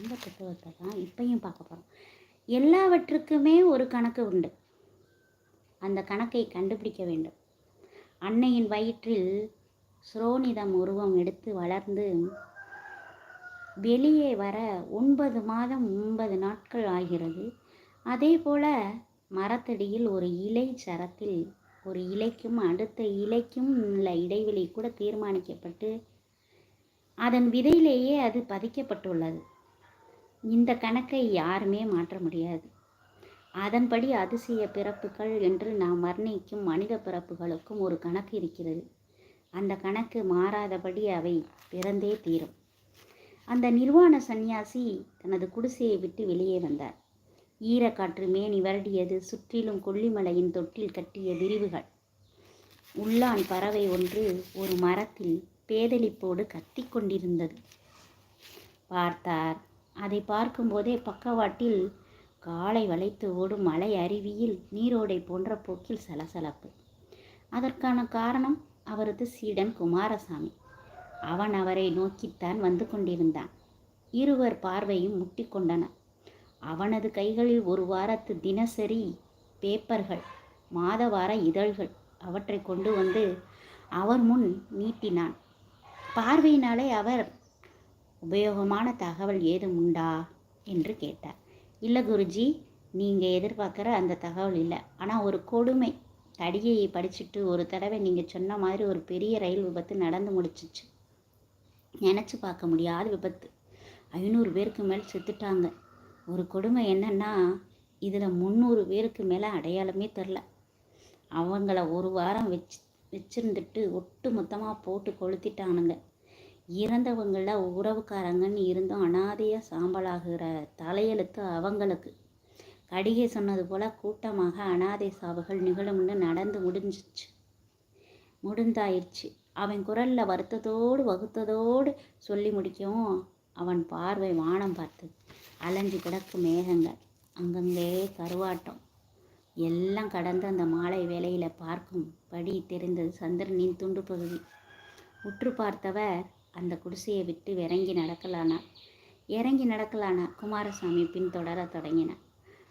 அந்த புத்தகத்தை தான் இப்பையும் பார்க்க போகிறோம் எல்லாவற்றுக்குமே ஒரு கணக்கு உண்டு. அந்த கணக்கை கண்டுபிடிக்க வேண்டும். அன்னையின் வயிற்றில் சுரோனிதம் உருவம் எடுத்து வளர்ந்து வெளியே வர ஒன்பது மாதம் ஒன்பது நாட்கள் ஆகிறது. அதே போல் மரத்தடியில் ஒரு இலை சரத்தில் ஒரு இலைக்கும் அடுத்த இலைக்கும் உள்ள இடைவெளி கூட தீர்மானிக்கப்பட்டு அதன் விதையிலேயே அது பதிக்கப்பட்டுள்ளது. இந்த கணக்கை யாருமே மாற்ற முடியாது. அதன்படி அதிசய பிறப்புகள் என்று நாம் வர்ணிக்கும் மனித பிறப்புகளுக்கும் ஒரு கணக்கு இருக்கிறது. அந்த கணக்கு மாறாதபடி அவை பிறந்தே தீரும். அந்த நிர்வாண சந்நியாசி தனது குடிசையை விட்டு வெளியே வந்தார். ஈரக்காற்று மேனி வருடியது சுற்றிலும் கொல்லிமலையின் தொட்டில் கட்டிய விரிவுகள். உள்ளான் பறவை ஒன்று ஒரு மரத்தில் பேதலிப்போடு கத்திக் கொண்டிருந்தது. பார்த்தார் அதை பார்க்கும்போதே பக்கவாட்டில் காலை வளைத்து ஓடும் மலை அருவியில் நீரோடை போன்ற போக்கில் சலசலப்பு. அதற்கான காரணம் அவரது சீடன் குமாரசாமி. அவன் அவரை நோக்கித்தான் வந்து கொண்டிருந்தான். இருவர் பார்வையும் முட்டிக்கொண்டன அவனது கைகளில் ஒரு வாரத்து தினசரி பேப்பர்கள் மாத வார இதழ்கள் அவற்றை கொண்டு வந்து அவர் முன் நீட்டினான். பார்வையினாலே அவர் உபயோகமான தகவல் ஏதும் உண்டா? என்று கேட்டார். இல்லை குருஜி நீங்கள் எதிர்பார்க்குற அந்த தகவல் இல்லை. ஆனால் ஒரு கொடுமை. தடியை படிச்சுட்டு ஒரு தடவை நீங்கள் சொன்ன மாதிரி ஒரு பெரிய ரயில் விபத்து நடந்து முடிச்சிச்சு. நினச்சி பார்க்க முடியாத விபத்து. ஐநூறு பேருக்கு மேல் செத்துட்டாங்க. ஒரு கொடுமை என்னன்னா இதில் முந்நூறு பேருக்கு மேலே அடையாளமே தெரில. அவங்கள ஒரு வாரம் வச்சு வச்சுருந்துட்டு ஒட்டு மொத்தமாக போட்டு கொளுத்திட்டானுங்க. இறந்தவங்கள உறவுக்காரங்கன்னு இருந்தும் அனாதையாக சாம்பலாகிற தலையெழுத்து அவங்களுக்கு. கடிகை சொன்னது போல் கூட்டமாக அனாதை சாவுகள் நிகழும்னு நடந்து முடிஞ்சிச்சு. முடிந்தாயிடுச்சு. அவன் குரலில் வருத்தத்தோடு வகுத்ததோடு சொல்லி முடிக்கவும் அவன் பார்வை வானம் பார்த்து அலைஞ்சு கிடக்கும் மேகங்கள் அங்கங்கே கருவாட்டம். எல்லாம் கடந்து அந்த மாலை வேலையில் பார்க்கும் படி தெரிந்தது சந்திரனின் துண்டு பகுதி. உற்று பார்த்தவர் அந்த குடிசையை விட்டு இறங்கி நடக்கலானா? இறங்கி நடக்கலானா? குமாரசாமி பின்தொடர தொடங்கினார்.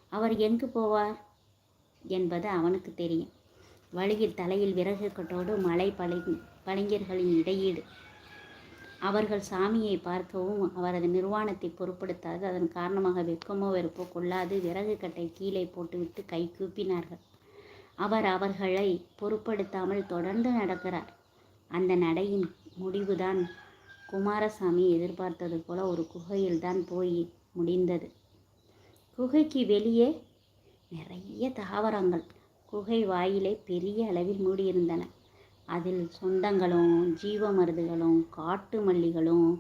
அவர் எங்கு போவார்? என்பது அவனுக்கு தெரியும். வழியில் தலையில் விறகு கட்டோடு மலை பழி பளிங்கர்களின் இடையீடு. அவர்கள் சாமியை பார்க்கவும் அவரது நிர்வாணத்தை பொருட்படுத்தாது. அதன் காரணமாக வெட்கமோ வெறுப்போ கொள்ளாது. விறகு கட்டை கீழே போட்டுவிட்டு கை கூப்பினார்கள். அவர் அவர்களை பொருட்படுத்தாமல் தொடர்ந்து நடக்கிறார். அந்த நடையின் முடிவுதான் குமாரசாமி எதிர்பார்த்தது போல ஒரு குகையில்தான் போய் முடிந்தது. குகைக்கு வெளியே நிறைய தாவரங்கள் குகை வாயிலே பெரிய அளவில் மூடியிருந்தன. அதில் சொந்தங்களும் ஜீவ மருந்துகளும் காட்டு மல்லிகளும்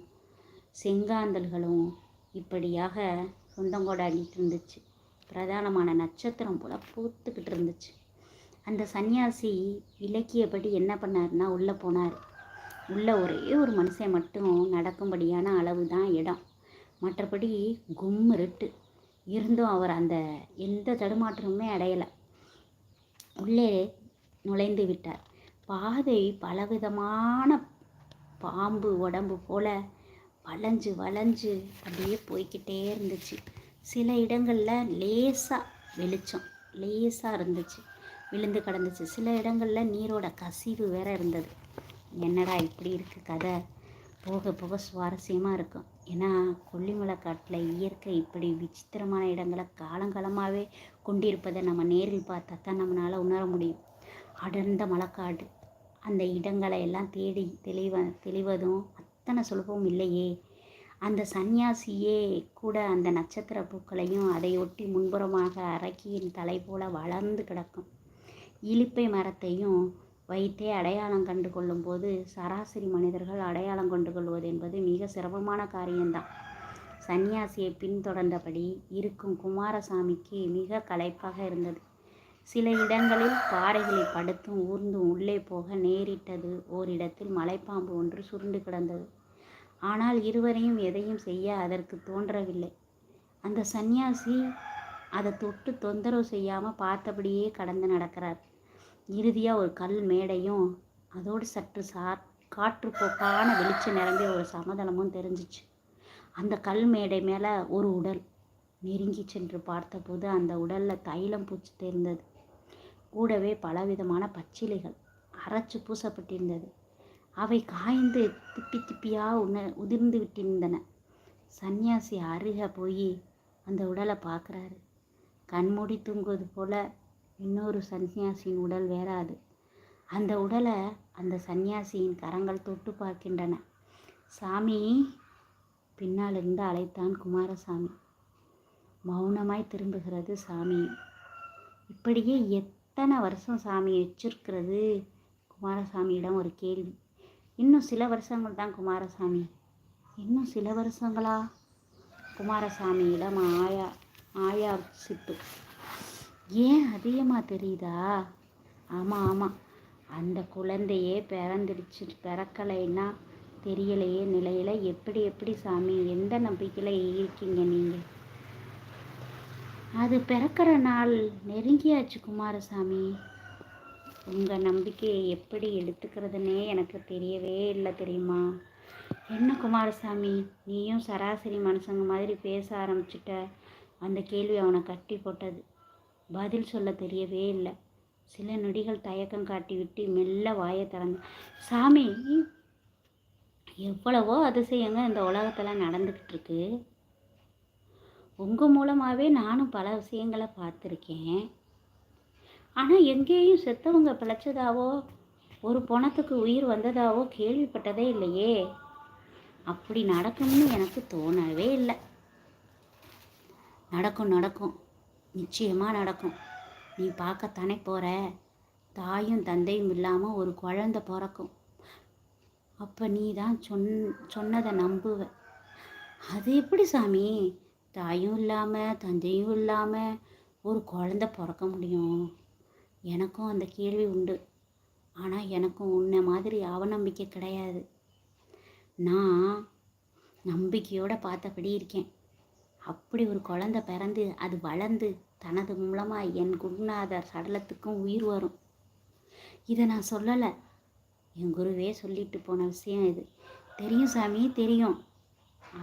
செங்காந்தல்களும் இப்படியாக சொந்தம் கொண்டாடிட்டு இருந்துச்சு. பிரதானமான நட்சத்திரம் போல் பூத்துக்கிட்டு இருந்துச்சு. அந்த சன்னியாசி இலக்கியப்படி என்ன பண்ணார்னா உள்ளே போனார். உள்ள ஒரே ஒரு மனுஷன் மட்டும் நடக்கும்படியான அளவு தான் இடம். மற்றபடி கும்மிருட்டு இருந்தும் அவர் அந்த எந்த தடுமாற்றமுமே அடையலை. உள்ளே நுழைந்து விட்டார். பாதை பலவிதமான பாம்பு உடம்பு போல வளைஞ்சு வளைஞ்சு அப்படியே போய்கிட்டே இருந்துச்சு. சில இடங்களில் லேசாக வெளிச்சம் லேசாக இருந்துச்சு விழுந்து கிடந்துச்சு. சில இடங்களில் நீரோட கசிவு வேற இருந்தது. என்னடா இப்படி இருக்குது கதை? போக போக சுவாரஸ்யமாக இருக்கும். ஏன்னா கொல்லிமலை காட்டில் இயற்கை இப்படி விசித்திரமான இடங்களை காலங்காலமாகவே கொண்டிருப்பதை நம்ம நேரில் பார்த்தா தான் நம்மளால் உணர முடியும். அடர்ந்த மலைக்காடு. அந்த இடங்களை எல்லாம் தேடி தெளிவ தெளிவதும் அத்தனை சுலபம் இல்லையே. அந்த சந்நியாசியே கூட அந்த நட்சத்திர பூக்களையும் அதையொட்டி முன்புறமாக அரக்கியின் தலை போல வளர்ந்து கிடக்கும். இலிப்பை மரத்தையும் வைத்தே அடையாளம் கண்டு கொள்ளும்போது சராசரி மனிதர்கள் அடையாளம் கொண்டு கொள்வது என்பது மிக சிரமமான காரியம்தான். சந்நியாசியை பின்தொடர்ந்தபடி இருக்கும் குமாரசாமிக்கு மிக களைப்பாக இருந்தது. சில இடங்களில் பாறைகளை படுத்தும் ஊர்ந்தும் உள்ளே போக நேரிட்டது. ஓரிடத்தில் மலைப்பாம்பு ஒன்று சுருண்டு கிடந்தது. ஆனால் இருவரையும் எதையும் செய்ய அதற்கு தோன்றவில்லை. அந்த சந்நியாசி அதை தொட்டு தொந்தரவு செய்யாமல் பார்த்தபடியே கடந்து நடக்கிறார். இறுதியாக ஒரு கல் மேடையும் அதோடு சற்று சா காற்றுப்போக்கான வெளிச்சம் நிரம்பிய ஒரு சமதளமும் தெரிஞ்சிச்சு. அந்த கல் மேடை மேலே ஒரு உடல் நெருங்கி சென்று பார்த்தபோது அந்த உடலில் தைலம் பூச்சி தெரிந்தது. கூடவே பலவிதமான பச்சிலைகள் அரைச்சு பூசப்பட்டிருந்தது. அவை காய்ந்து திப்பி திப்பியாக உண உதிர்ந்து விட்டிருந்தன. சன்னியாசி அருக போய் அந்த உடலை பார்க்குறாரு. கண்மூடி தூங்குவது போல இன்னொரு சன்னியாசியின் உடல் வேறாது. அந்த உடலை அந்த சன்னியாசியின் கரங்கள் தொட்டு பார்க்கின்றன. சாமி பின்னாலிருந்து அழைத்தான் குமாரசாமி. மௌனமாய் திரும்புகிறது சாமி. இப்படியே எத்தனை வருஷம் சாமி வச்சிருக்கிறது? குமாரசாமியிடம் ஒரு கேள்வி. இன்னும் சில வருஷங்கள் தான் குமாரசாமி. இன்னும் சில வருஷங்களா? குமாரசாமியிடம் ஆயா ஆயா சிப்பு ஏன் அதிகமாக தெரியுதா? ஆமாம் ஆமாம் அந்த குழந்தையே பிறந்துடுச்சு பிறக்கலைன்னா தெரியலையே நிலையில். எப்படி எப்படி சாமி எந்த நம்பிக்கையில் இருக்கீங்க நீங்கள் அது பிறக்கிற நாள் நெருங்கியாச்சு குமாரசாமி. உங்கள் நம்பிக்கையை எப்படி எடுத்துக்கிறதுனே எனக்கு தெரியவே இல்லை தெரியுமா? என்ன குமாரசாமி நீயும் சராசரி மனுஷங்க மாதிரி பேச ஆரம்பிச்சிட்ட. அந்த கேள்வி அவனை கட்டி போட்டது. பதில் சொல்ல தெரியவே இல்லை. சில நொடிகள் தயக்கம் காட்டிவிட்டு மெல்ல வாயை திறந்து சாமி எவ்வளவோ அதிசயங்க இந்த உலகத்தில் நடந்துக்கிட்டு இருக்கு. உங்கள் மூலமாகவே நானும் பல விஷயங்களை பார்த்துருக்கேன். ஆனால் எங்கேயும் செத்தவங்க பிழைச்சதாவோ ஒரு பணத்துக்கு உயிர் வந்ததாவோ கேள்விப்பட்டதே இல்லையே. அப்படி நடக்கும்னு எனக்கு தோணவே இல்லை. நடக்கும் நடக்கும். நிச்சயமாக நடக்கும். நீ பார்க்கத்தானே போகிற தாயும் தந்தையும் இல்லாமல் ஒரு குழந்தை பிறக்கும். அப்போ நீ தான் சொன் சொன்னதை நம்புவ. அது எப்படி சாமி? தாயும் இல்லாமல் தந்தையும் இல்லாமல் ஒரு குழந்த பிறக்க முடியும்? எனக்கும் அந்த கேள்வி உண்டு. ஆனால் எனக்கும் உன்னை மாதிரி அவநம்பிக்கை கிடையாது. நான் நம்பிக்கையோடு பார்த்தபடி இருக்கேன். அப்படி ஒரு குழந்த பிறந்து அது வளர்ந்து தனது மூலமாக என் குருநாதர் சடலத்துக்கும் உயிர் வரும். இதை நான் சொல்லலை. என் குருவே சொல்லிட்டு போன விஷயம் இது. தெரியும் சாமி தெரியும்.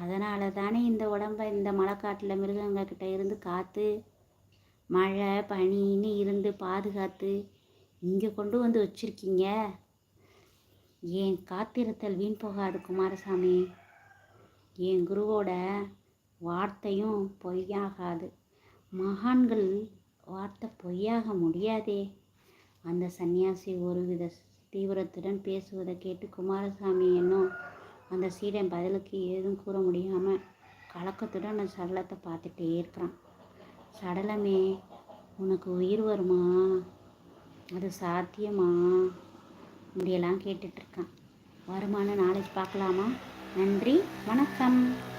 அதனால தானே இந்த உடம்ப இந்த மழைக்காட்டில் மிருகங்கக்கிட்ட இருந்து காற்று மழை பனின்னு இருந்து பாதுகாத்து இங்கே கொண்டு வந்து வச்சுருக்கீங்க. என் காத்திருத்தல் வீண் போகாது குமாரசாமி. என் குருவோட வார்த்தையும் பொய்யாகாது. மகான்கள் வார்த்தை பொய்யாக முடியாதே. அந்த சன்னியாசி ஒருவித தீவிரத்துடன் பேசுவதை கேட்டு குமாரசாமி என்னும் அந்த சீடன் பதிலுக்கு ஏதும் கூற முடியாமல் கலக்கத்துடன் அந்த சடலத்தை பார்த்துட்டே இருக்கிறான். சடலமே உனக்கு உயிர் வருமா? அது சாத்தியமா? இப்படியெல்லாம் கேட்டுட்ருக்கான் வருமானம் நாளைக்கு பார்க்கலாமா? நன்றி வணக்கம்.